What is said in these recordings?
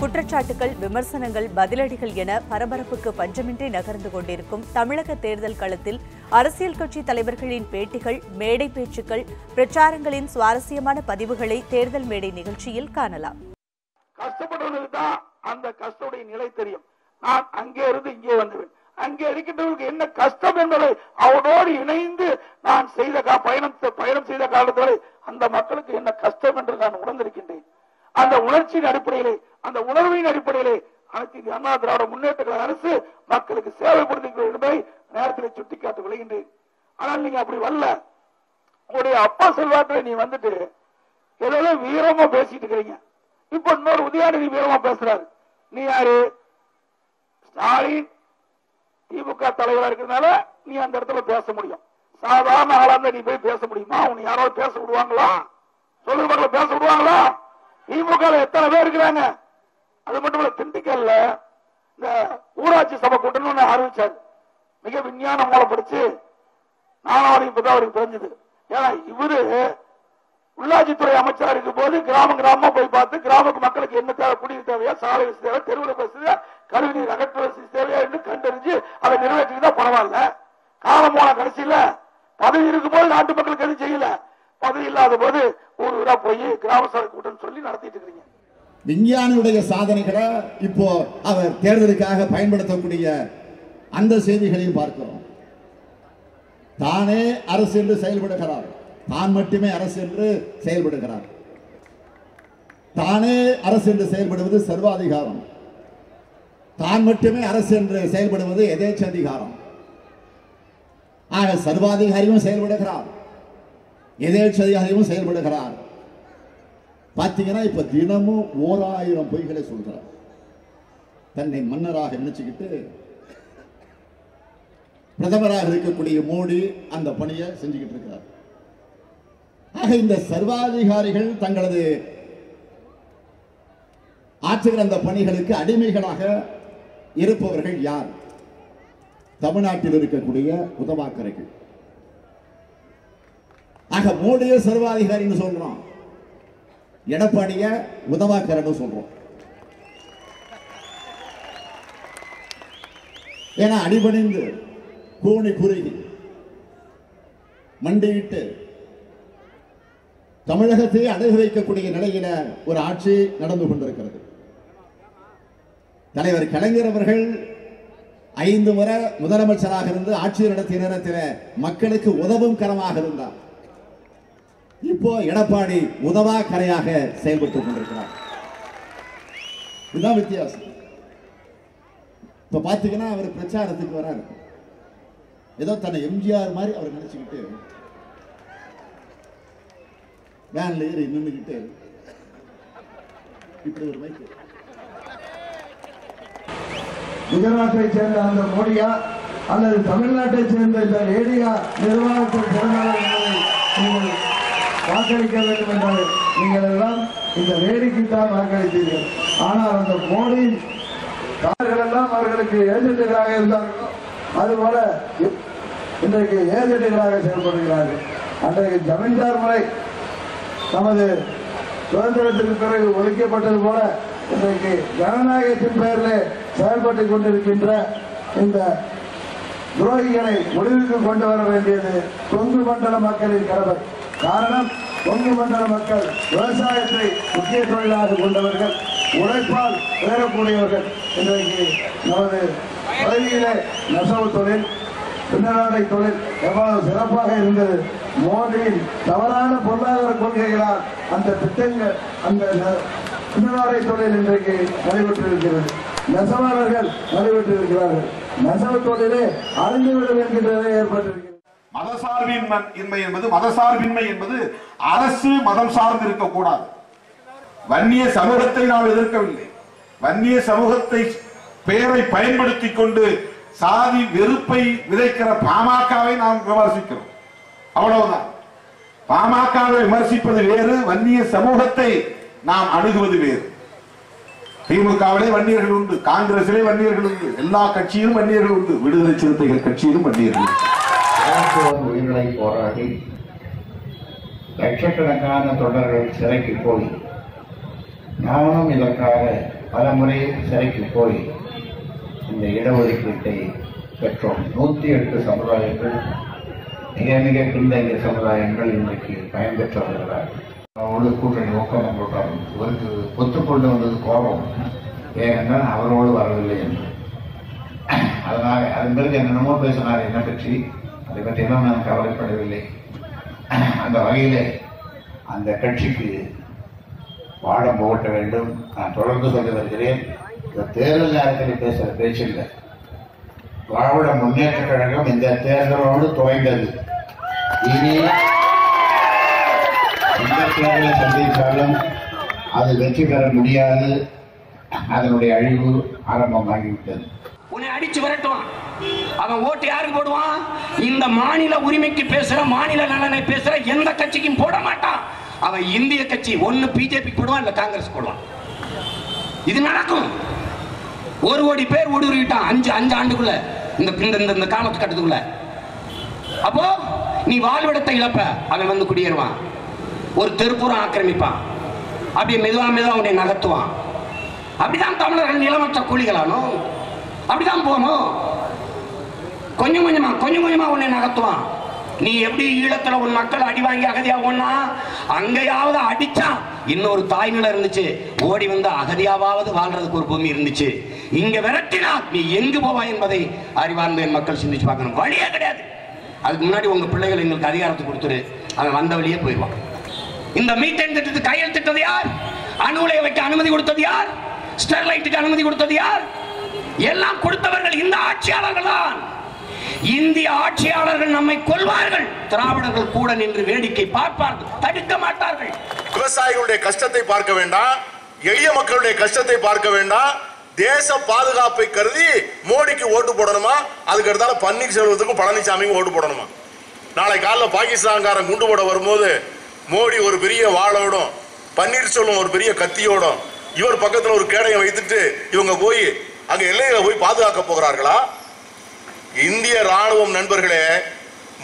குற்றச்சாட்டுகள் விமர்சனங்கள் பதிலடிகள் என பரபரப்புக்கு பஞ்சமின்றி நகர்ந்து கொண்டிருக்கும் தமிழக தேர்தல் களத்தில் அரசியல் கட்சி தலைவர்களின் பேட்டிகள் மேடை பேச்சுக்கள் பிரச்சாரங்களின் சுவாரஸ்யமான பதிவுகளை தேர்தல் மேடை நிகழ்ச்சியில் காணலாம். அந்த கஷ்டோடைய நிலை தெரியும். நான் அங்கே இருந்து இங்கே வந்துவேன். அங்கே இருக்கின்றவர்களுக்கு என்ன கஷ்டம் என்பதை அவனோடு இணைந்து நான் செய்த பயணம் பயணம் செய்த காலத்தில் அந்த மக்களுக்கு என்ன கஷ்டம் என்று நான் உணர்ந்திருக்கின்றேன். அந்த உணர்ச்சியின் அடிப்படையிலே அந்த உணர்வின் அடிப்படையிலே அனைத்து அண்ணா திராவிட முன்னேற்ற அரசு மக்களுக்கு சேவை கொடுத்திருக்கிறது என்பதை நேரத்தில் சுட்டிக்காட்ட விளைகின்றேன் ஆனால் நீங்க அப்படி வரல. உங்களுடைய அப்பா செல்வாக்கில் நீ வந்துட்டு ஏதோ வீரமா பேசிட்டு இருக்கிறீங்க. இப்ப இன்னொரு உதயாநிதி வீரமா பேசுறாரு. நீ யாரு? ஸ்டாலின் திமுக தலைவரா இருக்கிறதுனால நீ அந்த இடத்துல பேச முடியும். சாதாரண ஆளா இருந்தா நீ போய் பேச முடியுமா? உன்னை யாராவது பேச விடுவாங்களா? சொல்லுங்க பேச விடுவாங்களா? திமுக எத்தனை பேர் இருக்கிறாங்க? அது மட்டும் இல்ல திண்டுக்கல்ல இந்த ஊராட்சி சபை கூட்டம்னு ஒண்ணு ஆரம்பிச்சாரு. மிக விஞ்ஞான மூலம் படிச்சு நானும் அவருக்கு இப்பதான் அவருக்கு தெரிஞ்சது. ஏன்னா இவரு உள்ளாட்சித்துறை அமைச்சரா இருக்கும் போது கிராமம் கிராமமா போய் பார்த்து கிராமத்து மக்களுக்கு என்ன தேவை குடிநீர் தேவையா சாலை வசதி தேவை தெருவில் வசதியா கழிவுநீர் அகற்ற வசதி தேவையா என்று கண்டறிஞ்சு அதை நிறைவேற்றிதான் பரவாயில்ல. காலம் போன கடைசியில பதவி இருக்கும் போது நாட்டு மக்களுக்கு எதுவும் செய்யல. பதவி இல்லாத போது ஊர் ஊரா போய் கிராம சபை கூட்டம் சொல்லி நடத்திட்டு இருக்கிறீங்க. விஞ்ஞானியுடைய சாதனைகளை இப்போ அவர் தேர்தலுக்காக பயன்படுத்தக்கூடிய அந்த செய்திகளையும் பார்க்கிறோம். தானே அரசு என்று செயல்படுகிறார். தான் மட்டுமே அரசு என்று செயல்படுகிறார். தானே அரசு என்று செயல்படுவது சர்வாதிகாரம். தான் மட்டுமே அரசு என்று செயல்படுவது எதேச்சதிகாரம். ஆக சர்வாதிகாரியும் செயல்படுகிறார். எதேச்சதிகாரியும் செயல்படுகிறார். பார்த்தீங்கன்னா இப்ப தினமும் ஓராயிரம் பொய்களை சொல்கிறார் தன்னை மன்னராக நினச்சிக்கிட்டு பிரதமராக இருக்கக்கூடிய மோடி அந்த பணியை செஞ்சுக்கிட்டு இருக்கிறார் ஆக இந்த சர்வாதிகாரிகள் தங்களது ஆற்றுகிற அந்த பணிகளுக்கு அடிமைகளாக இருப்பவர்கள் யார்? தமிழ்நாட்டில் இருக்கக்கூடிய உதவாக்கரைகள். ஆக மோடியே சர்வாதிகாரின்னு சொல்றான். எடப்பாடிய உதவாக்கரன்னு சொல்றோம். ஏன்னா அடிபணிந்து கூணி குறுகி மண்டியிட்டு தமிழகத்தை அழகு வைக்கக்கூடிய நிலையில ஒரு ஆட்சி நடந்து கொண்டிருக்கிறது. தலைவர் கலைஞர் அவர்கள் ஐந்து முறை முதலமைச்சராக இருந்து ஆட்சி நடத்திய நேரத்தில் மக்களுக்கு உதவும் கரமாக இருந்தார். இப்போ எடப்பாடி உதவா கரையாக செயல்பட்டுக் கொண்டிருக்கிறார். இதுதான் வித்தியாசம். இப்ப பாத்தீங்கன்னா அவர் பிரச்சாரத்துக்கு வராரு. ஏதோ தன்னை எம்ஜிஆர் மாதிரி அவர் நினைச்சுக்கிட்டு வேன்ல ஏறி நின்றுக்கிட்டு இப்படி ஒரு மைக்கு குஜராத்தை சேர்ந்த அந்த மோடியா அல்லது தமிழ்நாட்டை சேர்ந்த இந்த ஏடியா நிர்வாகத்தின் சிறந்தவர் நீங்கள் வாக்களிக்க வேண்டும் என்றால் நீங்கள் எல்லாம் இந்த வேடிக்கை தான் வாக்களித்தீர்கள் ஆனால் அந்த மோடி அவர்கள் எல்லாம் அவர்களுக்கு ஏஜென்ட்டுகளாக இருந்தார்களோ. அதுபோல இன்றைக்கு ஏஜென்ட்டுகளாக செயல்படுகிறார்கள். அன்றைக்கு ஜமீன்தார் முறை நமது சுதந்திரத்திற்கு பிறகு ஒழிக்கப்பட்டது போல இன்றைக்கு ஜனநாயகத்தின் பெயரில் செயல்பட்டுக் கொண்டிருக்கின்ற இந்த துரோகிகளை முடிவுக்கு கொண்டு வர வேண்டியது தொங்கு மண்டல மக்களின் கடமை. காரணம் கொங்கு மண்டல மக்கள் விவசாயத்தை முக்கிய தொழிலாக கொண்டவர்கள் உழைப்பால் உயரக்கூடியவர்கள் இன்றைக்கு நமது பகுதியிலே நெசவு தொழில் பின்னலாடை தொழில் எவ்வளவு சிறப்பாக இருந்தது? மோடியின் தவறான பொருளாதார கொள்கைகளால் அந்த திட்டங்கள் அந்த ந- பின்னலாடை தொழில் இன்றைக்கு நடைபெற்றிருக்கிறது. நெசவாளர்கள் நடைபெற்றிருக்கிறார்கள். நெசவு தொழிலே அழிந்துவிடும் என்கிற நிலை ஏற்பட்டிருக்கிறது மதசார்பின்மை இன்மை என்பது மதசார்பின்மை என்பது அரசு மதம் சார்ந்து இருக்கக்கூடாது வன்னிய சமூகத்தை நாம் எதிர்க்கவில்லை. வன்னிய சமூகத்தை பெயரை பயன்படுத்திக் கொண்டு சாதி வெறுப்பை விதைக்கிற பாமகவை நாம் விமர்சிக்கிறோம். அவ்வளவுதான். பாமகவை விமர்சிப்பது வேறு வன்னிய சமூகத்தை நாம் அணுகுவது வேறு. திமுகவிலே வன்னியர்கள் உண்டு காங்கிரசிலே வன்னியர்கள் உண்டு எல்லா கட்சியிலும் வன்னியர்கள் உண்டு விடுதலை சிறுத்தைகள் கட்சியிலும் வன்னியர்கள் உண்டு. மருத்துவர் உயிர்களை போராடி லட்சக்கணக்கான தொண்டர்கள் சிறைக்கு போய் நானும் இதற்காக பல முறை சிறைக்கு போய் இந்த இடஒதுக்கீட்டை பெற்றோம். நூற்றி எட்டு சமுதாயங்கள் மிக மிக பின்தங்கிய சமுதாயங்கள் இன்றைக்கு பயன்பெற்று வருகிறார்கள் அவரோடு கூட்டணி ஒப்பந்தம் போட்டார் இவருக்கு ஒத்துக்கொண்டு வந்தது கோபம். ஏனென்றால் அவரோடு வரவில்லை என்று. அதனால் அதன் பிறகு என்னென்னமோ பேசினார் என்ன பற்றி? அதை பற்றியெல்லாம் நான் கவலைப்படவில்லை. அந்த வகையில் அந்த கட்சிக்கு பாடம் புகட்ட வேண்டும். நான் தொடர்ந்து சொல்லி வருகிறேன். இந்த தேர்தல் நேரத்தில் பேசுகிற பேச்சில்லை திராவிட முன்னேற்ற கழகம் இந்த தேர்தலோடு துவைந்தது. இனி எந்த தேர்தலை சந்தித்தாலும் அது வெற்றி பெற முடியாது. அதனுடைய அழிவு ஆரம்பமாகிவிட்டது. உன்னை அடிச்சு வரட்டும் அவன் ஓட்டு யாருக்கு போடுவான்? இந்த மாநில உரிமைக்கு பேசுற மாநில நலனை பேசுற எந்த கட்சிக்கும் போட மாட்டான். அவன் இந்திய கட்சி ஒன்னு பிஜேபி போடுவான் இல்ல காங்கிரஸ் போடுவான். இது நடக்கும். ஒரு கோடி பேர் ஊடுருவிட்டான் அஞ்சு அஞ்சு ஆண்டுக்குள்ள. இந்த இந்த இந்த- இந்த காலத்து அப்போ நீ வாழ்விடத்தை இழப்ப. அவன் வந்து குடியேறுவான். ஒரு தெருப்புறம் ஆக்கிரமிப்பான். அப்படியே மெதுவா மெதுவா அவனை நகர்த்துவான். அப்படிதான் தமிழர்கள் நிலமற்ற கூலிகளானோ? அப்படிதான் போகணும் கொஞ்சம் கொஞ்சமா கொஞ்சம் கொஞ்சமா உன்னை நகர்த்துவான். நீ எப்படி ஈழத்துல உன் மக்கள் அடி வாங்கி அகதியாக அங்கேயாவது அடிச்சா இன்னொரு தாய் நிலம் இருந்துச்சு. ஓடி வந்து அகதியாவது வாழ்றதுக்கு ஒரு பூமி இருந்துச்சு. இங்க விரட்டினா நீ எங்கு போவாய் என்பதை அறிவார்ந்த என் மக்கள் சிந்திச்சு பார்க்கணும். வழியே கிடையாது. அதுக்கு முன்னாடி உங்க பிள்ளைகள் எங்களுக்கு அதிகாரத்தை கொடுத்துரு. அவன் வந்த வழியே போயிடுவான். இந்த மீத்தேன் திட்டத்துக்கு கையெழுத்திட்டது யார்? அணு உலையை வைக்க அனுமதி கொடுத்தது யார்? ஸ்டெர்லைட்டுக்கு அனுமதி கொடுத்தது யார்? எல்லாம் கொடுத்தவர்கள் இந்த ஆட்சியாளர்கள் தான் இந்திய ஆட்சியாளர்கள் நம்மை கொள்வார்கள் திராவிடர்கள் கூட நின்று வேடிக்கை பார்ப்பார்கள். தடுக்க மாட்டார்கள். விவசாயிகளுடைய கஷ்டத்தை பார்க்க வேண்டாம். எளிய மக்களுடைய கஷ்டத்தை பார்க்க வேண்டாம். தேச பாதுகாப்பை கருதி மோடிக்கு ஓட்டு போடணுமா? அதுக்கு அடுத்தால பன்னீர்செல்வத்துக்கும் பழனிசாமிக்கும் ஓட்டு போடணுமா? நாளை காலைல பாகிஸ்தான்காரன் குண்டு போட வரும்போது மோடி ஒரு பெரிய வாளோடும் பன்னீர்செல்வம் ஒரு பெரிய கத்தியோடும் இவர் பக்கத்தில் ஒரு கேடையை வைத்துட்டு இவங்க போய் அங்கே எல்லையில் போய் பாதுகாக்க போகிறார்களா? இந்திய ராணுவம் நண்பர்களே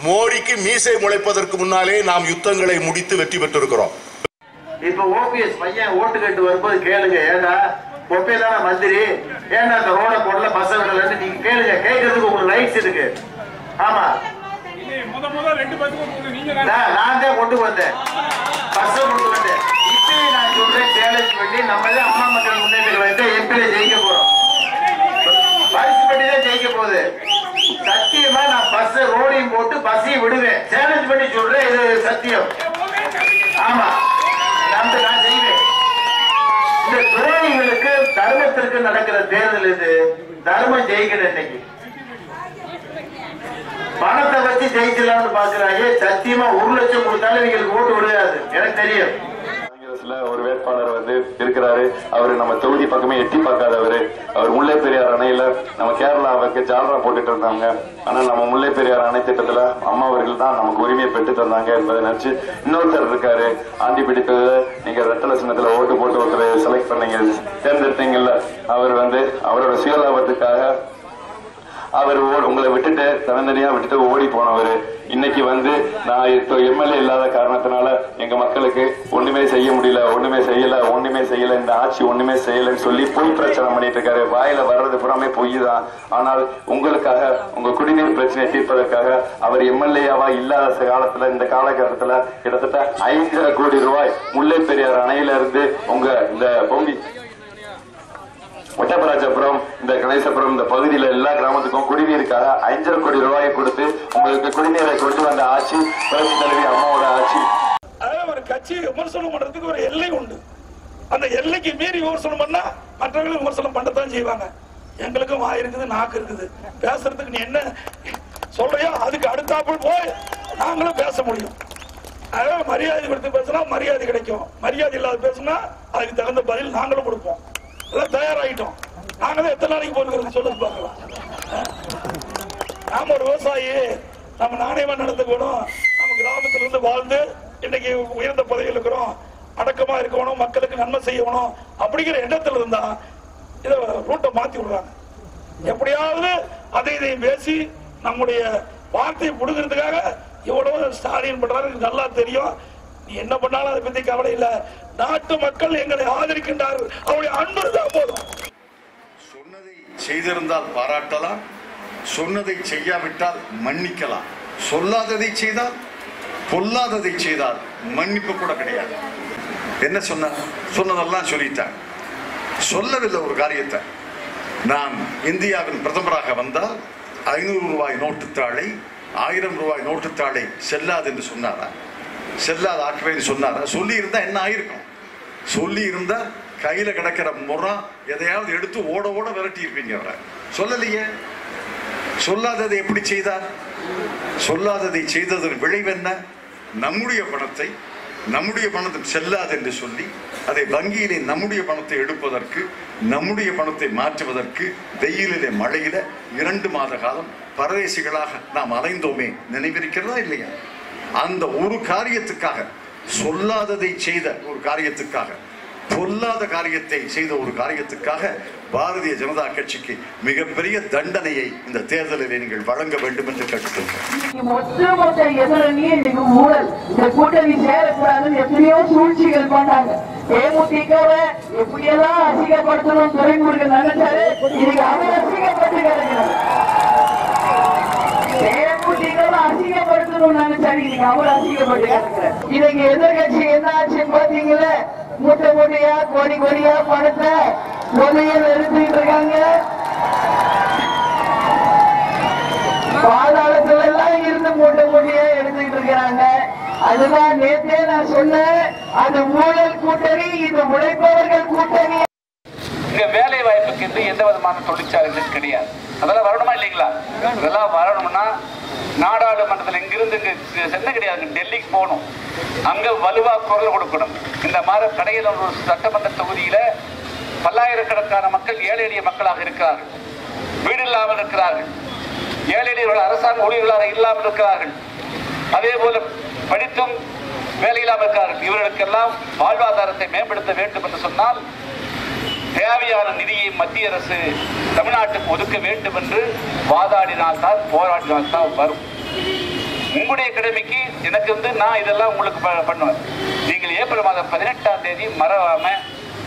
மோடிக்கு மீசை முளைப்பதற்கு முன்னாலே நாம் யுத்தங்களை முடித்து வெற்றி பெற்றிருக்கிறோம். இப்ப ஓபிஎஸ் பையன் ஓட்டு கேட்டு வரும்போது கேளுங்க ஏண்டா? பொப்பையிலான மந்திரி? ஏண்டா அந்த ரோட போடல பஸ் விடலன்னு நீங்க கேளுங்க கேட்கறதுக்கு உங்களுக்கு ரைட்ஸ் இருக்கு. ஆமா. நான் நான் தான் கொண்டு வந்தேன். பஸ் கொண்டு வந்தேன். இப்பயும் நான் சொல்றேன் சேலஞ்ச் பண்ணி நம்ம தான் அம்மா மக்கள் முன்னேற்ற எம்பியில ஜெயிக்க போறோம். பரிசு பண்ணி தான் ஜெயிக்க போகுது. பஸ் ரோடையும் போட்டு பஸ்ஸையும் விடுவேன். சேலஞ்ச் பண்ணி சொல்றேன் இது சத்தியம். ஆமா. நம்ப நான் செய்வேன். இந்த துரோகிகளுக்கு தர்மத்திற்கு நடக்கிற தேர்தல் இது தர்மம் ஜெயிக்கணும் இன்னைக்கு. பணத்தை வச்சு ஜெயிக்கலாம்னு பாக்குறாங்க சத்தியமா ஒரு லட்சம் கொடுத்தாலும் நீங்களுக்கு ஓட்டு விழுகாது. எனக்கு தெரியும். காங்கிரஸ்ல ஒரு வேட்பாளர் வந்து இருக்கிறாரு. அவரு நம்ம தொகுதி பக்கமே எட்டி பார்க்காதவரு. அவர் முல்லை பெரியார் அணையில நம்ம கேரளாவுக்கு ஜாலரா போட்டுட்டு இருந்தாங்க. ஆனா நம்ம முல்லை பெரியார் அணை திட்டத்துல அம்மா அவர்கள் தான் நமக்கு உரிமையை பெற்று தந்தாங்க என்பதை நினைச்சு இன்னொருத்தர் இருக்காரு. ஆண்டி பிடித்தது நீங்க ரெட்டல சின்னத்துல ஓட்டு போட்டு ஒருத்தர் செலக்ட் பண்ணீங்க. தேர்ந்தெடுத்தீங்கல்ல. அவர் வந்து அவரோட சுயலாபத்துக்காக அவர் ஓ- உங்களை விட்டுட்டு தனித்தனியா விட்டுட்டு ஓடி போனவர். இன்னைக்கு வந்து நான் இப்போ எம்எல்ஏ இல்லாத காரணத்தினால எங்க மக்களுக்கு ஒண்ணுமே செய்ய முடியல ஒண்ணுமே செய்யல ஒண்ணுமே செய்யல இந்த ஆட்சி ஒண்ணுமே செய்யலன்னு சொல்லி பொய் பிரச்சனை பண்ணிட்டு இருக்காரு. வாயில வர்றது புறமே பொய் தான். ஆனால் உங்களுக்காக உங்க குடிநீர் பிரச்சனையை தீர்ப்பதற்காக அவர் எம்எல்ஏவா இல்லாத காலத்துல இந்த காலகட்டத்துல கிட்டத்தட்ட ஐந்தரை கோடி ரூபாய் முல்லை பெரியார் அணையில இருந்து உங்க இந்த பொங்கி ஒட்டப்பராஜபுரம் இந்த கணேசபுரம் இந்த பகுதியில் எல்லா கிராமத்துக்கும் குடிநீருக்காக அஞ்சரை கோடி ரூபாயை கொடுத்து உங்களுக்கு குடிநீரை கொண்டு வந்த ஆட்சி புரட்சி தலைவி அம்மாவோட ஆட்சி. ஒரு கட்சியை விமர்சனம் பண்றதுக்கு ஒரு எல்லை உண்டு. அந்த எல்லைக்கு மீறி விமர்சனம் பண்ணா மற்றவர்களும் விமர்சனம் பண்ணத்தான் செய்வாங்க. எங்களுக்கும் வாய் இருக்குது நாக்கு இருக்குது. பேசுறதுக்கு நீ என்ன சொல்றியோ அதுக்கு அடுத்தாப்புல போய் நாங்களும் பேச முடியும். அதாவது மரியாதை கொடுத்து பேசினா மரியாதை கிடைக்கும். மரியாதை இல்லாத பேசினா அதுக்கு தகுந்த பதில் நாங்களும் கொடுப்போம். எல்லாம் தயாராகிட்டோம் நாங்க தான் எத்தனை நாளைக்கு போட்டுக்கிறது சொல்லுங்க பார்க்கலாம். நாம ஒரு விவசாயி நம்ம நாணயமா நடந்துக்கணும் நம்ம கிராமத்துல இருந்து வாழ்ந்து இன்னைக்கு உயர்ந்த பதவியில் இருக்கிறோம். அடக்கமா இருக்கணும் மக்களுக்கு நன்மை செய்யணும் அப்படிங்கிற எண்ணத்துல இருந்தா இத ரூட்டை மாத்தி விடுறாங்க. எப்படியாவது அதை இதையும் பேசி நம்முடைய வார்த்தையை புடுங்கிறதுக்காக எவ்வளவு ஸ்டாலின் பண்றாரு. எனக்கு நல்லா தெரியும். என்ன பண்ணாலும் அதை பத்தி கவலை இல்ல. நாட்டு மக்கள் எங்களை ஆதரிக்கின்றார்கள். அவருடைய அன்பு தான் போதும். செய்திருந்தால் பாராட்டலாம். சொன்னதை செய்யாவிட்டால் மன்னிக்கலாம். சொல்லாததை செய்தால் பொல்லாததை செய்தால் மன்னிப்பு கூட கிடையாது. என்ன சொன்ன சொன்னதெல்லாம் சொல்லிட்டேன். சொல்லவில்லை ஒரு காரியத்தை. நான் இந்தியாவின் பிரதமராக வந்தால் ஐநூறு ரூபாய் நோட்டுத்தாளை ஆயிரம் ரூபாய் நோட்டுத்தாளை செல்லாது என்று சொன்னாரா? செல்லாத ஆக்குவேன்னு சொன்னார் சொல்லி இருந்தா என்ன ஆயிருக்கும்? சொல்லி இருந்தா கையில கிடக்கிற முறம் எதையாவது எடுத்து ஓட ஓட விரட்டி இருப்பீங்க அவரை. சொல்லலையே? சொல்லாததை எப்படி செய்தார்? சொல்லாததை செய்ததன் விளைவு என்ன? நம்முடைய பணத்தை நம்முடைய பணத்தை செல்லாது என்று சொல்லி அதை வங்கியிலே நம்முடைய பணத்தை எடுப்பதற்கு நம்முடைய பணத்தை மாற்றுவதற்கு வெயிலிலே மழையில இரண்டு மாத காலம் பரதேசிகளாக நாம் அலைந்தோமே. நினைவிருக்கிறதா இல்லையா? அந்த ஒரு காரியத்துக்காக சொல்லாததை செய்த ஒரு காரியத்துக்காக பொல்லாத காரியத்தை செய்த ஒரு காரியத்துக்காக பாரதிய ஜனதா கட்சிக்கு மிகப்பெரிய தண்டனையை இந்த தேர்தலில் நீங்கள் வழங்க வேண்டும் என்று கேட்டுக்கொள்கிறேன் ஒட்டுமொத்த எதிரணியே இன்னைக்கு ஊழல் இந்த கூட்டணி சேரக்கூடாதுன்னு எத்தனையோ சூழ்ச்சிகள் பண்ணாங்க தேமுதிகவை எப்படியெல்லாம் அசிங்கப்படுத்தணும் அசிங்கப்பட்டு இன்னைக்கு எதிர்கட்சி என்ன ஆச்சுன்னு பாத்தீங்களா மூட்டை மூட்டையா கோடி கோடியா பணத்தை பொம்மையில் எடுத்துக்கிட்டு இருக்காங்க. பாதாளத்துல எல்லாம் இருந்து மூட்டை மூட்டையா எடுத்துக்கிட்டு இருக்கிறாங்க. அதுதான் நேத்தே நான் சொன்னேன். அது ஊழல் கூட்டணி இது உழைப்பவர்கள் கூட்டணி. இங்க வேலை வாய்ப்புக்கு எந்த விதமான தொழிற்சாலைகளும் கிடையாது. அதெல்லாம் வரணுமா இல்லைங்களா? இதெல்லாம் வரணும்னா நாடாளுமன்றத்தில் இங்கிருந்து இங்க சென்னை கிடையாது. டெல்லிக்கு போகணும். அங்க வலுவா குரல் கொடுக்கணும். இந்த மாதிரி கடையில் ஒரு சட்டமன்ற தொகுதியில பல்லாயிரக்கணக்கான மக்கள் ஏழை எளிய மக்களாக இருக்கிறார்கள். வீடு இல்லாமல் இருக்கிறார்கள். ஏழை எளியவர்கள் அரசாங்க ஊழியர்களாக இல்லாமல் இருக்கிறார்கள். அதே போல படித்தும் வேலை இல்லாமல் இருக்கிறார்கள். இவர்களுக்கெல்லாம் வாழ்வாதாரத்தை மேம்படுத்த வேண்டும் என்று சொன்னால் தேவையான நிதியை மத்திய அரசு தமிழ்நாட்டுக்கு ஒதுக்க வேண்டும் என்று வாதாடினால்தான் போராடினால்தான் வரும். உங்களுடைய கடமைக்கு எனக்கு வந்து நான் இதெல்லாம் உங்களுக்கு ப- பண்ணுவேன். நீங்கள் ஏப்ரல் மாதம் பதினெட்டாம் தேதி மறவாம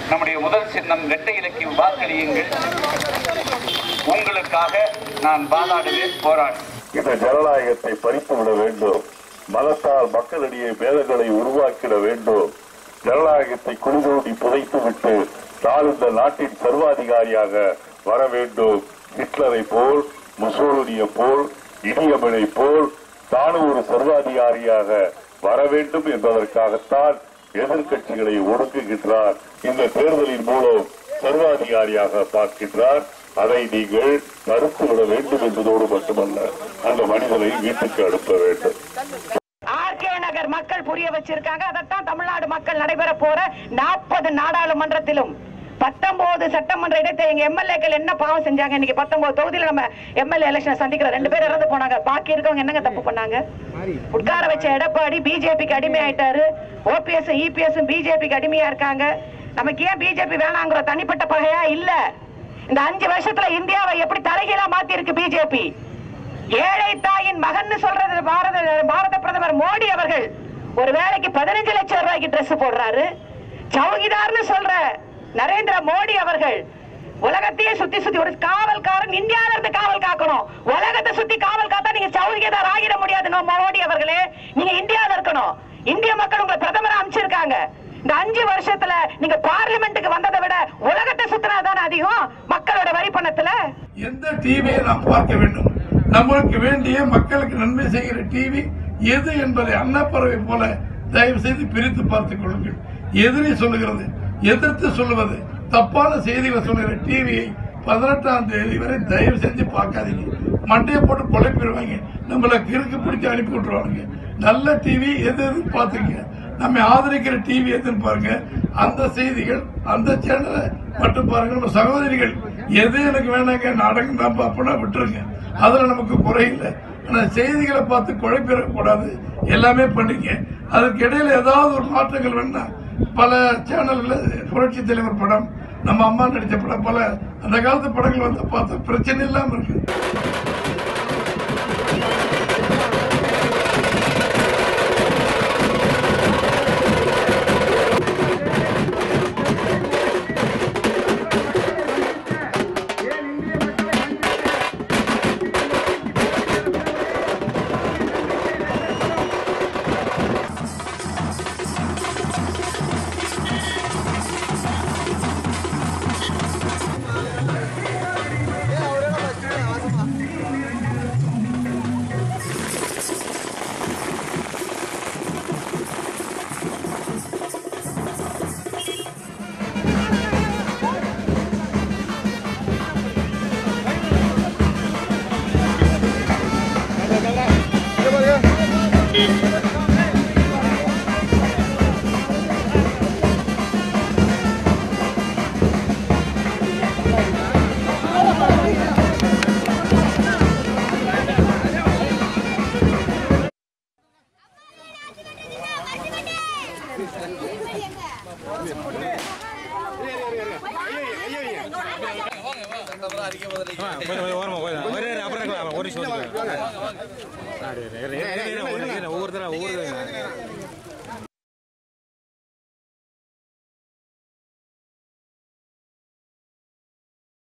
நம்முடைய முதல் சின்னம் வெட்ட இலக்கியம் வாக்களியுங்கள். உங்களுக்காக நான் வாதாடுவேன் போராடு இந்த ஜனநாயகத்தை பறித்து விட வேண்டும். மதத்தால் மக்களிடையே பேதங்களை உருவாக்கிட வேண்டும். ஜனநாயகத்தை குளிதோண்டி புதைத்து விட்டு நான் இந்த நாட்டின் சர்வாதிகாரியாக வர வேண்டும். ஹிட்லரை போல் முசோலினியை போல் இடியமனை போல் தானும் ஒரு சர்வாதிகாரியாக வர வேண்டும் என்பதற்காகத்தான் எதிர்க்கட்சிகளை ஒடுக்குகின்றார். இந்த தேர்தலின் மூலம் சர்வாதிகாரியாக பார்க்கின்றார். அதை நீங்கள் தடுத்து விட வேண்டும் என்பதோடு மட்டுமல்ல அந்த மனிதனை வீட்டுக்கு அனுப்ப வேண்டும். ஆர்கே நகர் மக்கள் புரிய வச்சிருக்காங்க. அதைத்தான் தமிழ்நாடு மக்கள் நடைபெற போற நாற்பது நாடாளுமன்றத்திலும். பத்தொன்பது சட்டமன்ற இடத்தை எங்க எம்எல்ஏக்கள் என்ன பாவம் செஞ்சாங்க? இன்னைக்கு பத்தொன்பது தொகுதியில நம்ம எம்எல்ஏ எலெக்ஷன் சந்திக்கிற ரெண்டு பேர் இறந்து போனாங்க. பாக்கி இருக்கவங்க என்னங்க தப்பு பண்ணாங்க? உட்கார வச்ச எடப்பாடி பிஜேபிக்கு அடிமை ஆயிட்டாரு ஓபிஎஸ் இபிஎஸ் பிஜேபிக்கு அடிமையா இருக்காங்க. நமக்கு ஏன் பிஜேபி வேணாங்கிற தனிப்பட்ட பகையா இல்ல. இந்த அஞ்சு வருஷத்துல இந்தியாவை எப்படி தலைகீழா மாத்தி இருக்கு பிஜேபி? ஏழை தாயின் மகன் சொல்றது பாரத பாரத பிரதமர் மோடி அவர்கள். ஒரு வேலைக்கு பதினஞ்சு லட்சம் ரூபாய்க்கு Dress போடுறாரு. சௌகிதார்னு சொல்ற நரேந்திர மோடி அவர்கள் உலகத்தையே சுத்தி சுத்தி ஒரு காவல்காரன் இந்தியால இருந்து காவல் காக்கணும். உலகத்தை சுத்தி காவல் காத்தா நீங்க சௌரியதார் ஆகிட முடியாது. நம்ம மோடி அவர்களே நீங்க இந்தியாவில இருக்கணும். இந்திய மக்கள் உங்களை பிரதமர் அமைச்சிருக்காங்க இந்த அஞ்சு வருஷத்துல நீங்க பார்லிமெண்ட்டுக்கு வந்ததை விட உலகத்தை சுத்தினா தானே அதிகம்? மக்களோட வரி பணத்துல? எந்த டிவியை நாம் பார்க்க வேண்டும்? நம்மளுக்கு வேண்டிய மக்களுக்கு நன்மை செய்கிற டிவி எது என்பதை அன்னப்பறவை போல தயவு செய்து பிரித்து பார்த்துக் கொள்ளுங்கள். எதிரி சொல்லுகிறது எதிர்த்து சொல்லுவது. தப்பான செய்திகளை சொல்லுகிற டிவியை பதினெட்டாம் தேதி வரை தயவு செஞ்சு பார்க்காதீங்க. மண்டையை போட்டு குழப்பிடுவாங்க நம்மள கிறுக்கு பிடிச்சி அனுப்பி விட்டுருவாங்க நல்ல டிவி எது எதுன்னு பார்த்துங்க நம்ம ஆதரிக்கிற டிவி எதுன்னு பாருங்க. அந்த செய்திகள் அந்த சேனலை மட்டும் பாருங்க. நம்ம சகோதரிகள் எது எனக்கு வேணாங்க நாடகம் தான் பார்ப்போம்னா விட்டுருங்க. அதில் நமக்கு குறையில்லை ஆனால் செய்திகளை பார்த்து குழப்பிடக்கூடாது எல்லாமே பண்ணீங்க அதுக்கு இடையில ஏதாவது ஒரு மாற்றங்கள் வேணா பல சேனல்கள் புரட்சி தலைவர் படம் நம்ம அம்மா நடித்த படம் பல அந்த காலத்து படங்கள் வந்து பார்த்தா பிரச்சனை இல்லாமல் இருக்கு.